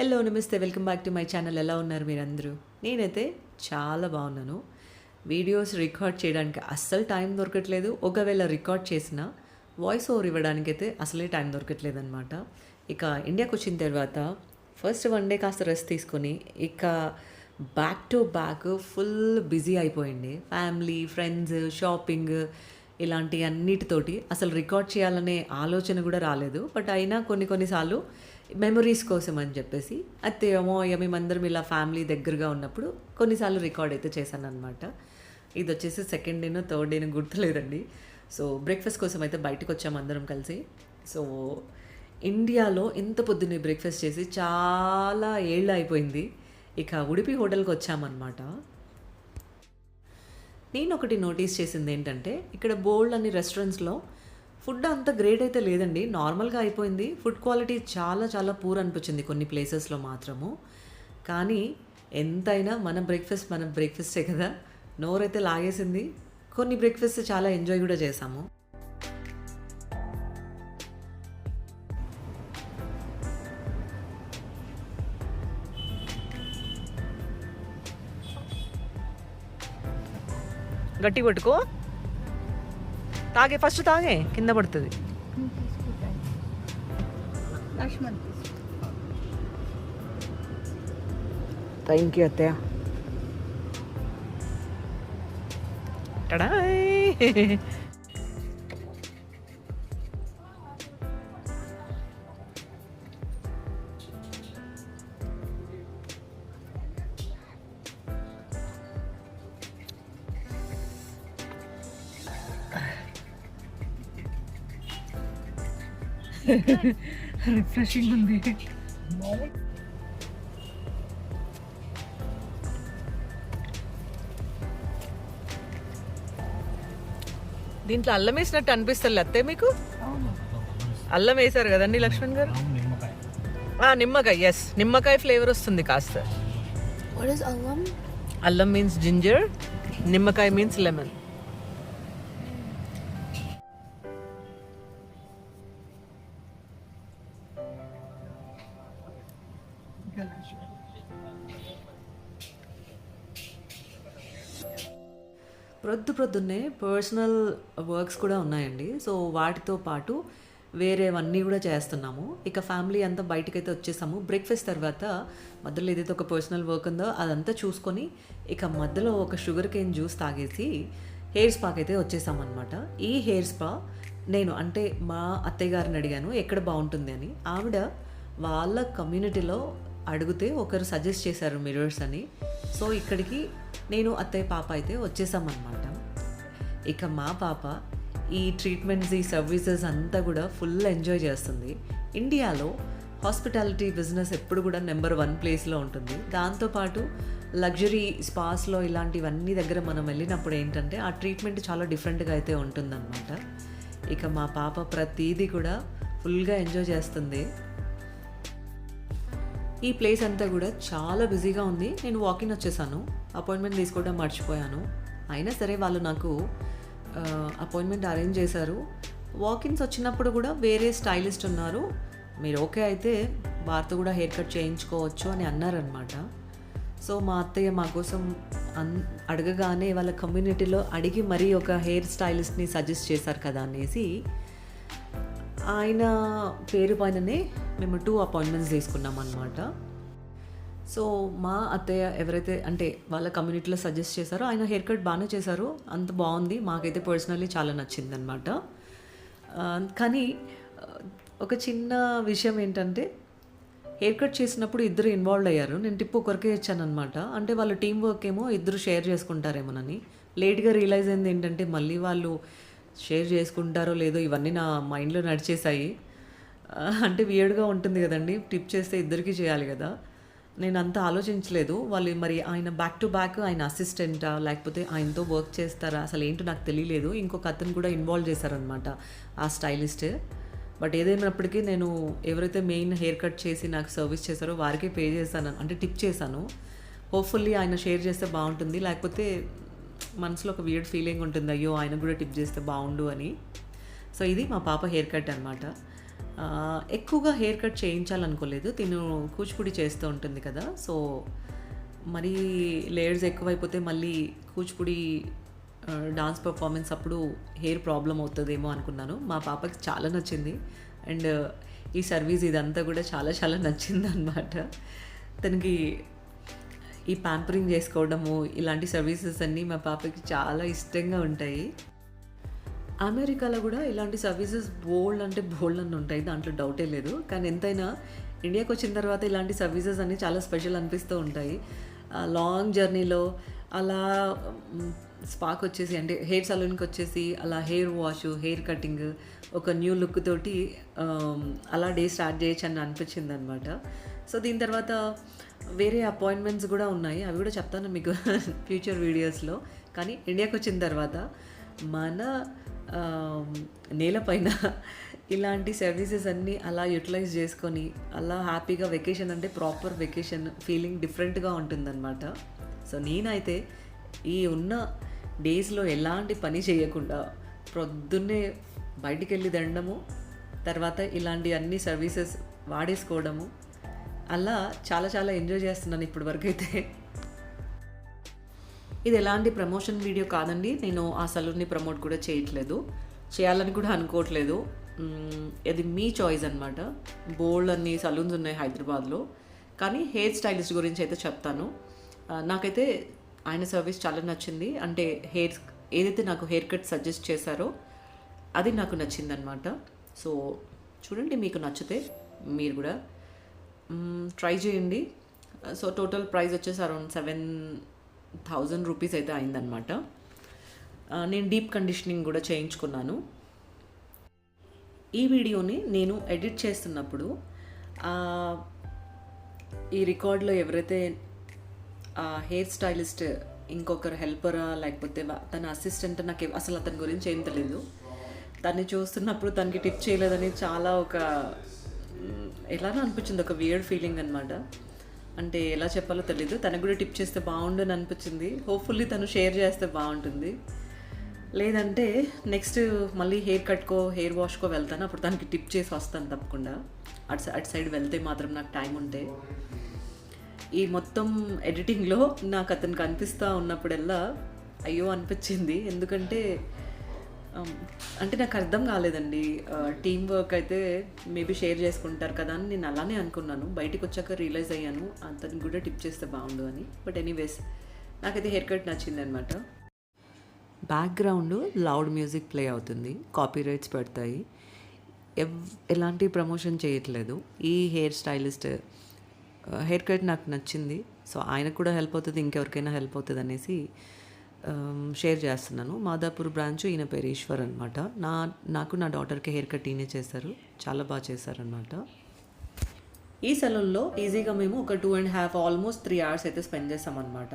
Hello నమస్తే. Welcome back to my channel ఎలా ఉన్నారు మీరందరూ? నేనైతే చాలా బాగున్నాను. వీడియోస్ రికార్డ్ చేయడానికి అస్సలు టైం దొరకట్లేదు. ఒకవేళ రికార్డ్ చేసిన వాయిస్ ఓవర్ ఇవ్వడానికి అయితే అసలే టైం దొరకట్లేదు అనమాట ఇక ఇండియాకి వచ్చిన తర్వాత ఫస్ట్ వన్ డే కాస్త రెస్ట్ తీసుకొని ఇక back to back full busy అయిపోయింది. ఫ్యామిలీ ఫ్రెండ్స్ షాపింగ్ ఇలాంటి అన్నిటితోటి అసలు రికార్డ్ చేయాలనే ఆలోచన కూడా రాలేదు. బట్ అయినా కొన్ని కొన్నిసార్లు మెమరీస్ కోసం అని చెప్పేసి అత్తే ఏమో మేమందరం ఇలా ఫ్యామిలీ దగ్గరగా ఉన్నప్పుడు కొన్నిసార్లు రికార్డ్ అయితే చేశాను అనమాట ఇది వచ్చేసి సెకండ్ డేనో థర్డ్ డేనో గుర్తులేదండి. సో బ్రేక్ఫాస్ట్ కోసం అయితే బయటకు వచ్చాము అందరం కలిసి. సో ఇండియాలో ఇంత పొద్దున్నే బ్రేక్ఫాస్ట్ చేసి చాలా ఏళ్ళు అయిపోయింది. ఇక ఉడిపి హోటల్కి వచ్చామన్నమాట. నేను ఒకటి నోటీస్ చేసింది ఏంటంటే ఇక్కడ బోల్డ్ అన్ని రెస్టారెంట్స్లో ఫుడ్ అంత గ్రేట్ అయితే లేదండి. నార్మల్గా అయిపోయింది. ఫుడ్ క్వాలిటీ చాలా చాలా పూర్ అనిపించింది కొన్ని ప్లేసెస్లో మాత్రము. కానీ ఎంతైనా మన బ్రేక్ఫాస్ట్ మన బ్రేక్ఫాస్టే కదా. నోరైతే లాగేసింది. కొన్ని బ్రేక్ఫాస్ట్ చాలా ఎంజాయ్ కూడా చేసాము గట్టి పట్టుకో తాగే ఫస్ట్ తాగే కింద పడుతుంది లక్ష్మణ్ థ్యాంక్ యూ అత్తయ్య టడాయ్ రిఫ్రెషింగ్ ఉంది. దీంట్లో అల్లం వేసినట్టు అనిపిస్తుంది అత్తే మీకు? అల్లం వేశారు కదండి లక్ష్మణ్ గారు? ఆ, నిమ్మకాయ ఎస్ నిమ్మకాయ ఫ్లేవర్ వస్తుంది కాస్త? అల్లం? మీన్స్ జింజర్ నిమ్మకాయ మీన్స్ లెమన్ ప్రొద్దు ప్రొద్దున్నే పర్సనల్ వర్క్స్ కూడా ఉన్నాయండి. సో వాటితో పాటు వేరేవన్నీ కూడా చేస్తున్నాము. ఇక ఫ్యామిలీ అంతా బయటకైతే వచ్చేసాము. బ్రేక్ఫాస్ట్ తర్వాత మధ్యలో ఏదైతే ఒక పర్సనల్ వర్క్ ఉందో అదంతా చూసుకొని ఇక మధ్యలో ఒక షుగర్ కేన్ జ్యూస్ తాగేసి హెయిర్ స్పాకి అయితే వచ్చేసామన్నమాట. ఈ హెయిర్ స్పా నేను అంటే మా అత్తయ్య గారిని అడిగాను ఎక్కడ బాగుంటుంది అని. ఆవిడ వాళ్ళ కమ్యూనిటీలో అడిగితే ఒకరు సజెస్ట్ చేశారు మిరర్స్ అని. సో ఇక్కడికి నేను అత్తయ్య పాప అయితే వచ్చేసామన్నమాట. ఇక మా పాప ఈ ట్రీట్మెంట్స్ ఈ సర్వీసెస్ అంతా కూడా ఫుల్ ఎంజాయ్ చేస్తుంది. ఇండియాలో హాస్పిటాలిటీ బిజినెస్ ఎప్పుడు కూడా నెంబర్ వన్ ప్లేస్లో ఉంటుంది. దాంతోపాటు లగ్జరీ స్పాస్లో ఇలాంటివన్నీ దగ్గర మనం వెళ్ళినప్పుడు ఏంటంటే ఆ ట్రీట్మెంట్ చాలా డిఫరెంట్గా అయితే ఉంటుందన్నమాట. ఇక మా పాప ప్రతీది కూడా ఫుల్గా ఎంజాయ్ చేస్తుంది. ఈ ప్లేస్ అంతా కూడా చాలా బిజీగా ఉంది. నేను వాకింగ్ వచ్చేసాను. అపాయింట్మెంట్ తీసుకోవడం మర్చిపోయాను. అయినా సరే వాళ్ళు నాకు అపాయింట్మెంట్ అరేంజ్ చేశారు. వాకిన్స్ వచ్చినప్పుడు కూడా వేరే స్టైలిస్ట్ ఉన్నారు. మీరు ఓకే అయితే వారితో కూడా హెయిర్ కట్ చేయించుకోవచ్చు అని అన్నారనమాట సో మా అత్తయ్య మా కోసం అన్ అడగగానే వాళ్ళ కమ్యూనిటీలో అడిగి మరీ ఒక హెయిర్ స్టైలిస్ట్ని సజెస్ట్ చేశారు కదా అనేసి ఆయన పేరు పైననే మేము టూ అపాయింట్మెంట్స్ తీసుకున్నాం అనమాట సో మా అత్తయ్య ఎవరైతే అంటే వాళ్ళ కమ్యూనిటీలో సజెస్ట్ చేశారో ఆయన హెయిర్ కట్ బాగానే చేశారు. అంత బాగుంది. మాకైతే పర్సనల్లీ చాలా నచ్చింది అనమాట కానీ ఒక చిన్న విషయం ఏంటంటే హెయిర్ కట్ చేసినప్పుడు ఇద్దరు ఇన్వాల్వ్ అయ్యారు. నేను టిప్ ఒకరికే ఇచ్చాను అనమాట అంటే వాళ్ళ టీం వర్క్ ఏమో ఇద్దరు షేర్ చేసుకుంటారేమోనని. లేట్గా రియలైజ్ అయింది ఏంటంటే మళ్ళీ వాళ్ళు షేర్ చేసుకుంటారో లేదో ఇవన్నీ నా మైండ్లో నడిచేసాయి అంటే వియర్డ్గా ఉంటుంది కదండి. టిప్ చేస్తే ఇద్దరికి చేయాలి కదా. నేను అంత ఆలోచించలేదు. వాళ్ళు మరి ఆయన బ్యాక్ టు బ్యాక్ ఆయన అసిస్టెంటా లేకపోతే ఆయనతో వర్క్ చేస్తారా? అసలు ఏంటో నాకు తెలియలేదు. ఇంకొక అతను కూడా ఇన్వాల్వ్ చేశారనమాట ఆ స్టైలిస్ట్ బట్ ఏదైనప్పటికీ నేను ఎవరైతే మెయిన్ హెయిర్ కట్ చేసి నాకు సర్వీస్ చేశారో వారికే పే చేశాను. అంటే టిప్ చేశాను. హోప్ఫుల్లీ ఆయన షేర్ చేస్తే బాగుంటుంది. లేకపోతే మనసులో ఒక వియర్డ్ ఫీలింగ్ ఉంటుంది అయ్యో ఆయన కూడా టిప్ చేస్తే బాగుండు అని సో ఇది మా పాప హెయిర్ కట్ అనమాట ఎక్కువగా హెయిర్ కట్ చేయించాలనుకోలేదు. తిను కూచిపూడి చేస్తూ ఉంటుంది కదా! సో, మరీ లేయర్స్ ఎక్కువైపోతే మళ్ళీ కూచిపూడి డాన్స్ పర్ఫార్మెన్స్ అప్పుడు హెయిర్ ప్రాబ్లం అవుతుందేమో అనుకున్నాను. మా పాపకి చాలా నచ్చింది. అండ్ ఈ సర్వీస్ ఇదంతా కూడా చాలా చాలా నచ్చింది అనమాట తనకి ఈ ప్యాంపరింగ్ చేసుకోవడము, ఇలాంటి సర్వీసెస్ అన్నీ మా పాపకి చాలా ఇష్టంగా ఉంటాయి. అమెరికాలో కూడా ఇలాంటి సర్వీసెస్ బోల్డ్ అంటే బోల్డ్ అని ఉంటాయి. దాంట్లో డౌటే లేదు. కానీ ఎంతైనా ఇండియాకొచ్చిన తర్వాత ఇలాంటి సర్వీసెస్ అన్నీ చాలా స్పెషల్ అనిపిస్తూ ఉంటాయి. లాంగ్ జర్నీలో అలా స్పాక్ వచ్చేసి అంటే హెయిర్ సలూన్కి వచ్చేసి అలా హెయిర్ వాష్ హెయిర్ కటింగ్ ఒక న్యూ లుక్ తోటి అలా డే స్టార్ట్ చేయొచ్చు అని అనిపించిందనమాట. సో, దీని తర్వాత వేరే అపాయింట్మెంట్స్ కూడా ఉన్నాయి. అవి కూడా చెప్తాను మీకు ఫ్యూచర్ వీడియోస్‌లో. కానీ ఇండియాకి వచ్చిన తర్వాత మన నేలపైన ఇలాంటి సర్వీసెస్ అన్నీ అలా యుటిలైజ్ చేసుకొని, అలా హ్యాపీగా వెకేషన్ అంటే ప్రాపర్ వెకేషన్ ఫీలింగ్ డిఫరెంట్‌గా ఉంటుందనమాట. సో, నేనైతే ఈ ఉన్న డేస్‌లో ఎలాంటి పని చేయకుండా ప్రొద్దున్నే బయటికెళ్ళి తినడము, తర్వాత ఇలాంటి అన్ని సర్వీసెస్ వాడేసుకోవడము, అలా చాలా చాలా ఎంజాయ్ చేస్తున్నాను ఇప్పటి అయితే ఇది ఎలాంటి ప్రమోషన్ వీడియో కాదండి. నేను ఆ సలూన్‌ని ప్రమోట్ కూడా చేయట్లేదు. చేయాలని కూడా అనుకోవట్లేదు. ఇది మీ చాయిస్ అనమాట. అన్ని సలూన్స్ ఉన్నాయి హైదరాబాద్‌లో. కానీ హెయిర్ స్టైలిస్ట్ గురించి అయితే చెప్తాను. నాకైతే ఆయన సర్వీస్ చాలా నచ్చింది. అంటే హెయిర్స్ ఏదైతే నాకు హెయిర్ కట్ సజెస్ట్ చేశారో అది నాకు నచ్చిందనమాట. సో, చూడండి మీకు నచ్చితే మీరు కూడా ట్రై చేయండి. సో, టోటల్ ప్రైస్ వచ్చేసి అరౌండ్ 7000 రూపీస్ అయితే అయిందనమాట. నేను డీప్ కండిషనింగ్ కూడా చేయించుకున్నాను. ఈ వీడియోని నేను ఎడిట్ చేస్తున్నప్పుడు ఈ రికార్డ్‌లో ఎవరైతే ఆ హెయిర్ స్టైలిస్ట్ ఇంకొకరు హెల్పరా లేకపోతే తన అసిస్టెంట్ నాకు అసలు అతని గురించి ఏం తెలియదు తన్ని చూస్తున్నప్పుడు తనకి టిప్ చేయలేదని చాలా ఒక ఎలానో అనిపించింది. ఒక వియర్డ్ ఫీలింగ్ అనమాట. అంటే ఎలా చెప్పాలో తెలీదు. తనకు కూడా టిప్ చేస్తే బాగుండని అనిపించింది. హోప్‌ఫుల్లీ తను షేర్ చేస్తే బాగుంటుంది లేదంటే నెక్స్ట్ మళ్ళీ హెయిర్ కట్‌కో, హెయిర్ వాష్‌కో వెళ్తాను. అప్పుడు తనకి టిప్ చేసి వస్తాను తప్పకుండా. అటు అటు సైడ్ వెళ్తే మాత్రం నాకు టైం ఉంటే. ఈ మొత్తం ఎడిటింగ్‌లో నాకు అతను కనిపిస్తా ఉన్నప్పుడల్లా అయ్యో! అనిపించింది. ఎందుకంటే Um, అంటే నాకు అర్థం కాలేదండి. టీం టీమ్ వర్క్ అయితే మేబీ షేర్ చేసుకుంటారు కదా! అని నేను అలానే అనుకున్నాను. బయటికొచ్చాక రియలైజ్ అయ్యాను. అంతని కూడా టిప్ చేస్తే బాగుండు అని. బట్ ఎనీవేస్ నాకైతే హెయిర్ కట్ నచ్చిందనమాట. బ్యాక్‌గ్రౌండ్ లౌడ్ మ్యూజిక్ ప్లే అవుతుంది. కాపీరైట్స్ పడతాయి. ఎవ్ ఎలాంటి ప్రమోషన్ చేయట్లేదు. ఈ హెయిర్ స్టైలిస్ట్ హెయిర్ కట్ నాకు నచ్చింది. సో, ఆయనకు కూడా హెల్ప్ అవుతుంది ఇంకెవరికైనా హెల్ప్ అవుతుంది అనేసి Um, షేర్ చేస్తున్నాను. మాదాపూర్ బ్రాంచ్ ఈయన పేరు ఈశ్వర్ అనమాట. నా నాకు నా డాటర్‌కి హెయిర్ కట్ ఈయనే చేశారు. చాలా బాగా చేశారనమాట. ఈ సెలూన్లో ఈజీగా మేము ఒక two and half almost three hours అయితే స్పెండ్ చేస్తామన్నమాట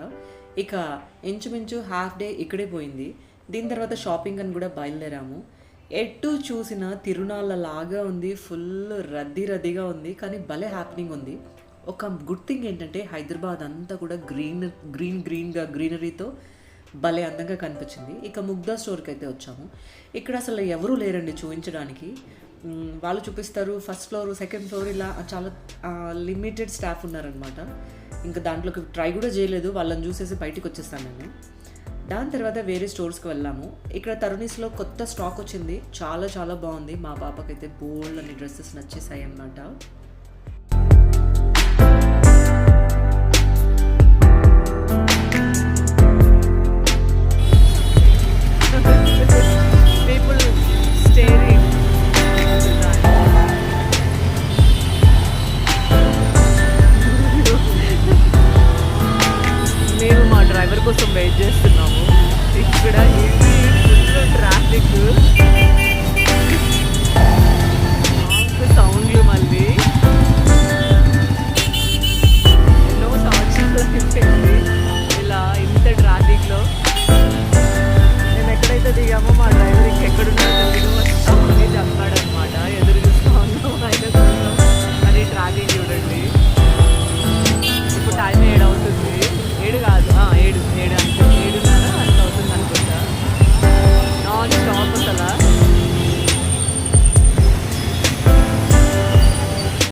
ఇక ఇంచుమించు హాఫ్ డే ఇక్కడే పోయింది. దీని తర్వాత షాపింగ్ అని కూడా బయలుదేరాము. ఎటు తిరునాళ్ళ లాగా ఉంది. ఫుల్ రద్దీ రద్దీగా ఉంది. కానీ భలే హ్యాపెనింగ్ ఉంది. ఒక గుడ్ థింగ్ ఏంటంటే హైదరాబాద్ అంతా కూడా గ్రీన్ గ్రీన్ గ్రీన్‌గా గ్రీనరీతో భలే అందంగా కనిపించింది. ఇక ముగ్ధా స్టోర్కి అయితే వచ్చాము. ఇక్కడ అసలు ఎవరూ లేరండి చూపించడానికి వాళ్ళు చూపిస్తారు ఫస్ట్ ఫ్లోర్, సెకండ్ ఫ్లోర్ ఇలా చాలా లిమిటెడ్ స్టాఫ్ ఉన్నారనమాట. ఇంకా దాంట్లోకి ట్రై కూడా చేయలేదు. వాళ్ళని చూసేసి బయటికొచ్చేసాను నేను. దాని తర్వాత వేరే స్టోర్స్‌కి వెళ్ళాము. ఇక్కడ తరుణీస్‌లో కొత్త స్టాక్ వచ్చింది. చాలా చాలా బాగుంది మా పాపకైతే బోల్డ్ అని డ్రెస్సెస్ నచ్చేసాయి అనమాట